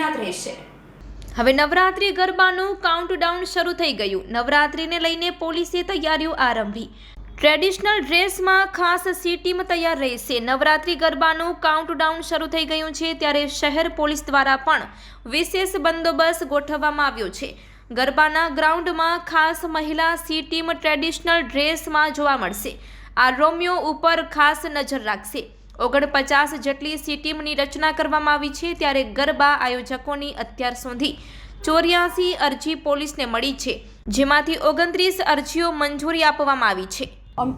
રહેશે. હવે નવરાત્રી ગરબાનું કાઉન્ટડાઉન શરૂ થઈ ગયું. નવરાત્રીને લઈને પોલીસે તૈયારીઓ આરંભી. ટ્રેડિશનલ ડ્રેસમાં ખાસ સી ટીમ તૈયાર રહેશે. નવરાત્રી ગરબાનું કાઉન્ટડાઉન શરૂ થઈ ગયું છે ત્યારે શહેર પોલીસ દ્વારા પણ વિશેષ બંદોબસ્ત ગોઠવવામાં આવ્યો છે. ગરબાના ગ્રાઉન્ડમાં ખાસ મહિલા સી ટીમ ટ્રેડિશનલ ડ્રેસમાં જોવા મળશે. આ રોમિયો ઉપર ખાસ નજર રાખશે. ઓગણપચાસ જેટલી સી ટીમની રચના કરવામાં આવી છે ત્યારે ગરબા આયોજકોની અત્યાર સુધી ચોર્યાસી અરજી પોલીસને મળી છે, જેમાંથી ઓગણત્રીસ અરજીઓ મંજૂરી આપવામાં આવી છે. અમ,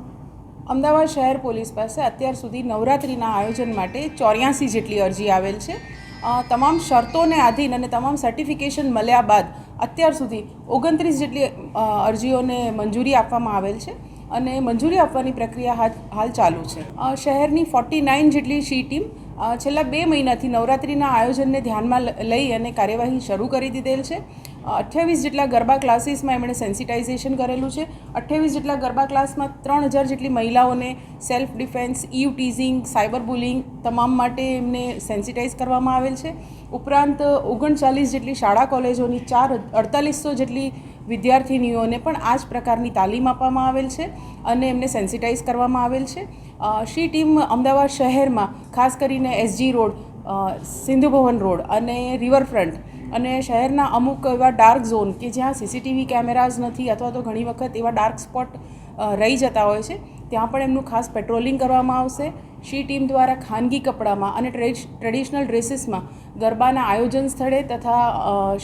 અમદાવાદ શહેર પોલીસ પાસે અત્યાર સુધી નવરાત્રિના આયોજન માટે ચોર્યાસી જેટલી અરજી આવેલ છે. તમામ શરતોને આધીન અને તમામ સર્ટિફિકેશન મળ્યા બાદ અત્યાર સુધી ઓગણત્રીસ જેટલી અરજીઓને મંજૂરી આપવામાં આવેલ છે. અને મંજૂરી આપવાની પ્રક્રિયા હાલ ચાલુ છે. શહેરની ફોર્ટી નાઇન જેટલી શી ટીમ છેલ્લા બે મહિનાથી નવરાત્રિના આયોજનને ધ્યાનમાં લઈ અને કાર્યવાહી શરૂ કરી દીધેલ છે. અઠ્યાવીસ જેટલા ગરબા ક્લાસીસમાં એમણે સેન્સિટાઇઝેશન કરેલું છે. અઠ્યાવીસ જેટલા ગરબા ક્લાસમાં ત્રણ હજાર જેટલી મહિલાઓને self defence eve teasing, cyber bullying તમામ માટે એમને સેન્સિટાઇઝ કરવામાં આવેલ છે. ઉપરાંત ઓગણચાલીસ જેટલી શાળા કોલેજોની ચાર અડતાલીસો જેટલી વિદ્યાર્થિનીઓને પણ આ જ પ્રકારની તાલીમ આપવામાં આવેલ છે અને એમને સેન્સિટાઇઝ કરવામાં આવેલ છે. શી ટીમ અમદાવાદ શહેરમાં ખાસ કરીને SG road Sindhu Bhavan road અને રિવરફ્રન્ટ અને શહેરના અમુક એવા ડાર્ક ઝોન કે જ્યાં સીસીટીવી કેમેરાઝ નથી અથવા તો ઘણી વખત એવા ડાર્ક સ્પોટ રહી જતા હોય છે, ત્યાં પણ એમનું ખાસ પેટ્રોલિંગ કરવામાં આવશે. શી ટીમ દ્વારા ખાનગી કપડામાં અને ટ્રેડિશનલ ડ્રેસીસમાં ગરબાના આયોજન સ્થળે તથા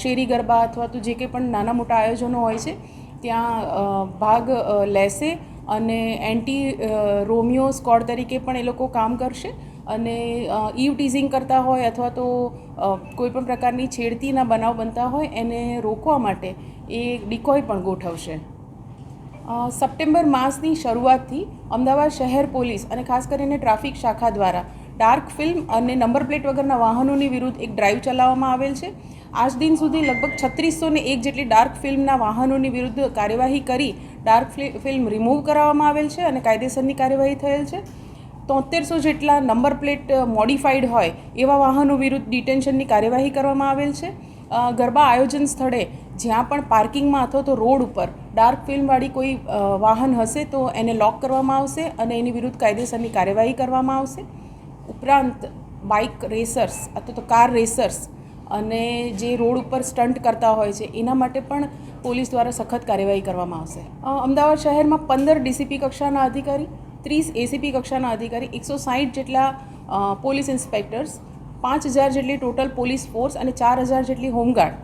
શેરી ગરબા અથવા તો જે કંઈ પણ નાના મોટા આયોજનો હોય છે, ત્યાં ભાગ લેશે અને એન્ટી રોમિયો સ્કોડ તરીકે પણ એ લોકો કામ કરશે અને ઈવ ટીઝિંગ કરતા હોય અથવા તો કોઈપણ પ્રકારની છેડતીના બનાવ બનતા હોય એને રોકવા માટે એ ડિકોય પણ ગોઠવશે. સપ્ટેમ્બર માસની શરૂઆતથી અમદાવાદ શહેર પોલીસ અને ખાસ કરીને ટ્રાફિક શાખા દ્વારા ડાર્ક ફિલ્મ અને નંબર પ્લેટ વગરના વાહનોની વિરુદ્ધ એક ડ્રાઈવ ચલાવવામાં આવેલ છે. આજ દિન સુધી લગભગ છત્રીસો ને એક જેટલી ડાર્ક ફિલ્મના વાહનોની વિરુદ્ધ કાર્યવાહી કરી ડાર્ક ફિલ્મ રિમૂવ કરાવવામાં આવેલ છે અને કાયદેસરની કાર્યવાહી થયેલ છે. તોતેરસો જેટલા નંબર પ્લેટ મોડિફાઈડ હોય એવા વાહનો વિરુદ્ધ ડિટેન્શનની કાર્યવાહી કરવામાં આવેલ છે. ગરબા આયોજન સ્થળે જ્યાં પણ પાર્કિંગમાં અથવા તો રોડ ઉપર ડાર્ક ફિલ્મવાળી કોઈ વાહન હશે તો એને લોક કરવામાં આવશે અને એની વિરુદ્ધ કાયદેસરની કાર્યવાહી કરવામાં આવશે. ઉપરાંત બાઇક રેસર્સ અથવા તો કાર રેસર્સ અને જે રોડ ઉપર સ્ટન્ટ કરતા હોય છે, એના માટે પણ પોલીસ દ્વારા સખત કાર્યવાહી કરવામાં આવશે. અમદાવાદ શહેરમાં પંદર ડીસીપી કક્ષાના અધિકારી, ત્રીસ એસીપી કક્ષાના અધિકારી, એકસો સાહીઠ જેટલા પોલીસ ઇન્સ્પેક્ટર્સ, પાંચ હજાર જેટલી ટોટલ પોલીસ ફોર્સ અને ચાર હજાર જેટલી હોમગાર્ડ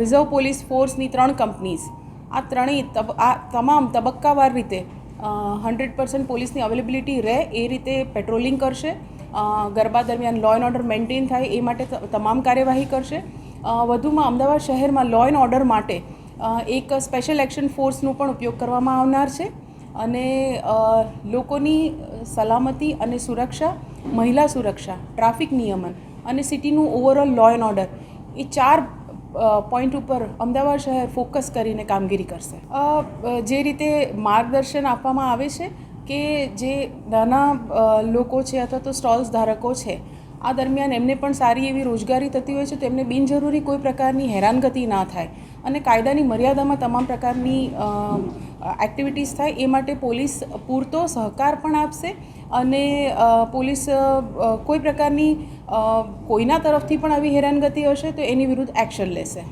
રિઝર્વ પોલીસ ફોર્સની ત્રણ કંપનીઝ. આ ત્રણેય તબ, આ તમામ તબક્કાવાર રીતે હંડ્રેડ પર્સન્ટ પોલીસની અવેલેબિલિટી રહે એ રીતે પેટ્રોલિંગ કરશે. ગરબા દરમિયાન લો એન્ડ ઓર્ડર મેન્ટેન થાય એ માટે તમામ કાર્યવાહી કરશે. વધુમાં અમદાવાદ શહેરમાં લો એન્ડ ઓર્ડર માટે એક સ્પેશિયલ એક્શન ફોર્સનો પણ ઉપયોગ કરવામાં આવનાર છે. અને લોકોની સલામતી અને સુરક્ષા, મહિલા સુરક્ષા, ટ્રાફિક નિયમન અને સિટીનું ઓવરઓલ લો એન્ડ ઓર્ડર એ ચાર પોઈન્ટ ઉપર અમદાવાદ શહેર ફોકસ કરીને કામગીરી કરશે. જે રીતે માર્ગદર્શન આપવામાં આવે છે કે જે નાના લોકો છે અથવા તો સ્ટોલ્સ ધારકો છે, આ દરમિયાન એમને પણ સારી એવી રોજગારી થતી હોય છે, તો એમને બિનજરૂરી કોઈ પ્રકારની હેરાનગતિ ના થાય. અને કાયદાની મર્યાદામાં તમામ પ્રકારની એક્ટિવિટીઝ થાય, એ માટે પોલીસ પૂરતો સહકાર પણ આપશે અને પોલીસ કોઈ પ્રકારની કોઈના તરફથી પણ આવી હેરાનગતિ હશે તો એની વિરુદ્ધ એક્શન લેશે.